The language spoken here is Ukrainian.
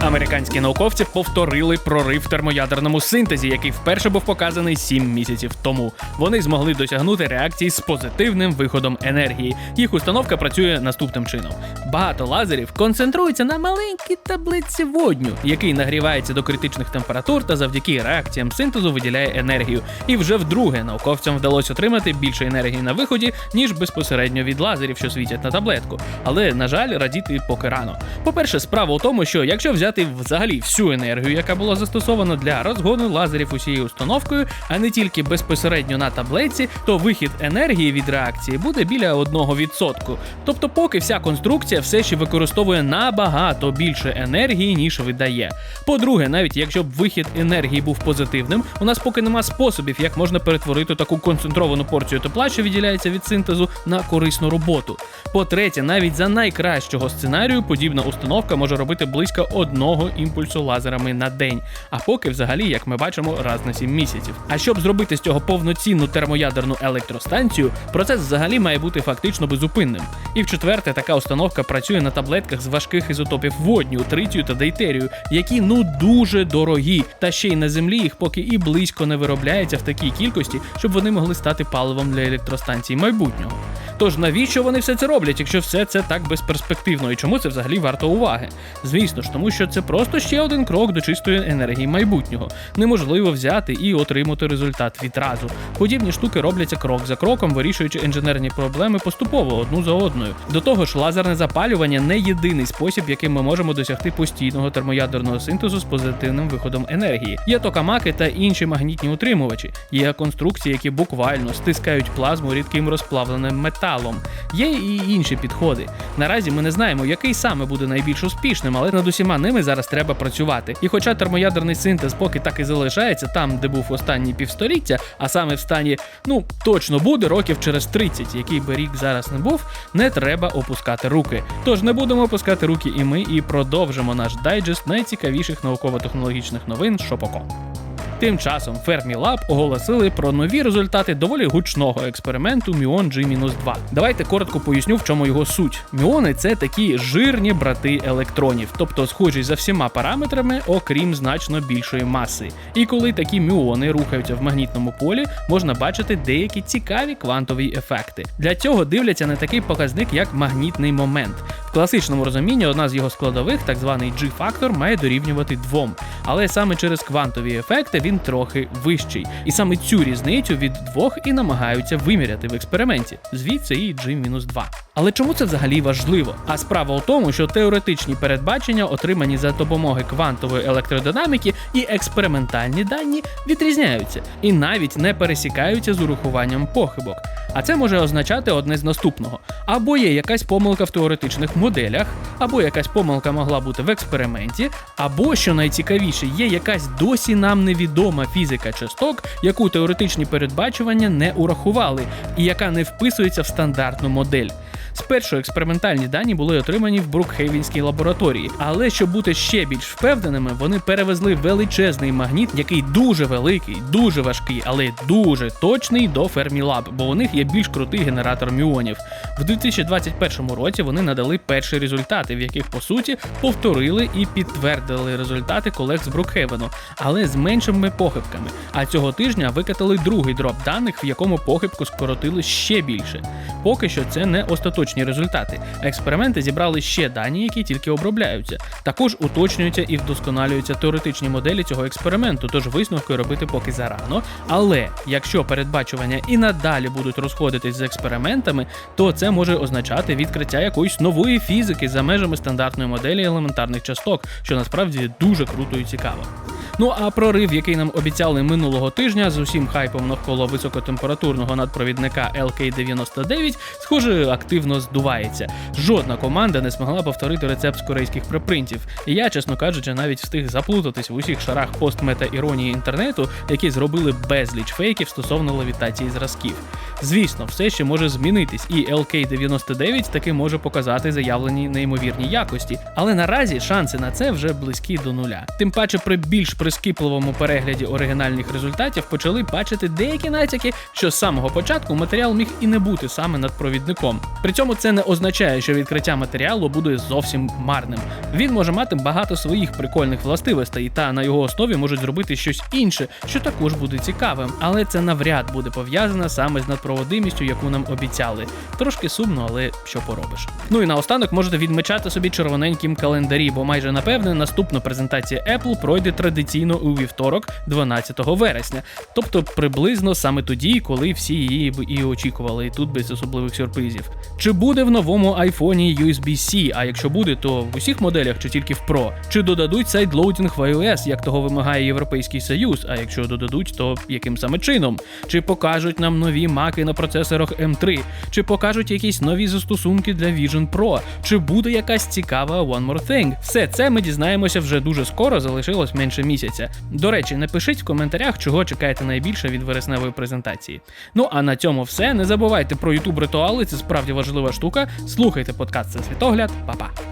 Американські науковці повторили прорив в термоядерному синтезі, який вперше був показаний 7 місяців тому. Вони змогли досягнути реакції з позитивним виходом енергії. Їх установка працює наступним чином: багато лазерів концентрується на маленькій таблиці водню, який нагрівається до критичних температур та завдяки реакціям синтезу виділяє енергію. І вже вдруге науковцям вдалося отримати більше енергії на виході, ніж безпосередньо від лазерів, що світять на таблетку. Але на жаль, радіти поки рано. По-перше, справа у тому, що якщо взяти взагалі всю енергію, яка була застосована для розгону лазерів усією установкою, а не тільки безпосередньо на таблетці, то вихід енергії від реакції буде біля 1%. Тобто, поки вся конструкція все ще використовує набагато більше енергії, ніж видає. По-друге, навіть якщо б вихід енергії був позитивним, у нас поки нема способів, як можна перетворити таку концентровану порцію тепла, що відділяється від синтезу, на корисну роботу. По-третє, навіть за найкращого сценарію подібна установка може робити близько одного імпульсу лазерами на день, а поки взагалі, як ми бачимо, раз на 7 місяців. А щоб зробити з цього повноцінну термоядерну електростанцію, процес взагалі має бути фактично безупинним. І в четверте, така установка працює на таблетках з важких ізотопів водню, тритію та дейтерію, які ну дуже дорогі, та ще й на землі їх поки і близько не виробляється в такій кількості, щоб вони могли стати паливом для електростанцій майбутнього. Тож навіщо вони все це роблять, якщо все це так безперспективно, і чому це взагалі варто уваги? Звісно ж, тому що це просто ще один крок до чистої енергії майбутнього. Неможливо взяти і отримати результат відразу. Подібні штуки робляться крок за кроком, вирішуючи інженерні проблеми поступово одну за одною. До того ж, лазерне запалювання не єдиний спосіб, яким ми можемо досягти постійного термоядерного синтезу з позитивним виходом енергії. Є токамаки та інші магнітні утримувачі. Є конструкції, які буквально стискають плазму рідким розплавленим металом. Є і інші підходи. Наразі ми не знаємо, який саме буде найбільш успішним, але над усіма ними зараз треба працювати. І хоча термоядерний синтез поки так і залишається там, де був останні півстоліття, а саме в стані, ну точно буде років через 30, який би рік зараз не був, не треба опускати руки. Тож не будемо опускати руки і ми, і продовжимо наш дайджест найцікавіших науково-технологічних новин Шопоко. Тим часом Fermilab оголосили про нові результати доволі гучного експерименту Міон G-2. Давайте коротко поясню, в чому його суть. Міони це такі жирні брати електронів, тобто схожі за всіма параметрами, окрім значно більшої маси. І коли такі міони рухаються в магнітному полі, можна бачити деякі цікаві квантові ефекти. Для цього дивляться на такий показник, як магнітний момент. В класичному розумінні одна з його складових, так званий G-фактор, має дорівнювати двом. Але саме через квантові ефекти він трохи вищий. І саме цю різницю від двох і намагаються виміряти в експерименті. Звідси і G-2. Але чому це взагалі важливо? А справа у тому, що теоретичні передбачення, отримані за допомогою квантової електродинаміки, і експериментальні дані відрізняються і навіть не пересікаються з урахуванням похибок. А це може означати одне з наступного: або є якась помилка в теоретичних моделях, або якась помилка могла бути в експерименті, або, що найцікавіше, є якась досі нам невідома фізика часток, яку теоретичні передбачування не урахували, і яка не вписується в стандартну модель. Спершу експериментальні дані були отримані в Брукхейвенській лабораторії, але щоб бути ще більш впевненими, вони перевезли величезний магніт, який дуже великий, дуже важкий, але дуже точний до Fermilab, бо у них є більш крутий генератор мюонів. В 2021 році вони надали перші результати, в яких по суті повторили і підтвердили результати колег з Брукхевену, але з меншими похибками. А цього тижня викатали другий дроп даних, в якому похибку скоротили ще більше. Поки що це не остаточні результати. Експерименти зібрали ще дані, які тільки обробляються. Також уточнюються і вдосконалюються теоретичні моделі цього експерименту, тож висновки робити поки зарано. Але якщо передбачування і надалі будуть розходитись з експериментами, то це може означати відкриття якоїсь нової фізики за межами стандартної моделі елементарних часток, що насправді дуже круто і цікаво. Ну а прорив, який нам обіцяли минулого тижня з усім хайпом навколо високотемпературного надпровідника LK99, схоже, активно здувається. Жодна команда не змогла повторити рецепт з корейських препринтів. І я, чесно кажучи, навіть встиг заплутатись в усіх шарах постмета іронії інтернету, які зробили безліч фейків стосовно левітації зразків. Звісно, все ще може змінитись, і LK99 таки може показати заявлені неймовірні якості, але наразі шанси на це вже близькі до нуля. Тим паче при більш прискіпливому перегляді оригінальних результатів почали бачити деякі натяки, що з самого початку матеріал міг і не бути саме надпровідником. При цьому це не означає, що відкриття матеріалу буде зовсім марним. Він може мати багато своїх прикольних властивостей, та на його основі можуть зробити щось інше, що також буде цікавим, але це навряд буде пов'язано саме з надпроводимістю, яку нам обіцяли. Трошки сумно, але що поробиш. Ну і наостанок можете відмечати собі червоненьким календарі, бо майже напевне наступна презентація Apple пройде традиційно у вівторок, 12 вересня, тобто приблизно саме тоді, коли всі її б і очікували, і тут без особливих сюрпризів. Чи буде в новому айфоні USB-C, а якщо буде, то в усіх моделях чи тільки в Pro? Чи додадуть сайдлоудінг в iOS, як того вимагає Європейський Союз? А якщо додадуть, то яким саме чином? Чи покажуть нам нові маки на процесорах M3? Чи покажуть якісь нові застосунки для Vision Pro? Чи буде якась цікава One More Thing? Все це ми дізнаємося вже дуже скоро, залишилось менше місяця. До речі, напишіть в коментарях, чого чекаєте найбільше від вересневої презентації. Ну а на цьому все. Не забувайте про YouTube ритуали, це справді важлива штука. Слухайте подкаст «Це світогляд, Па-па!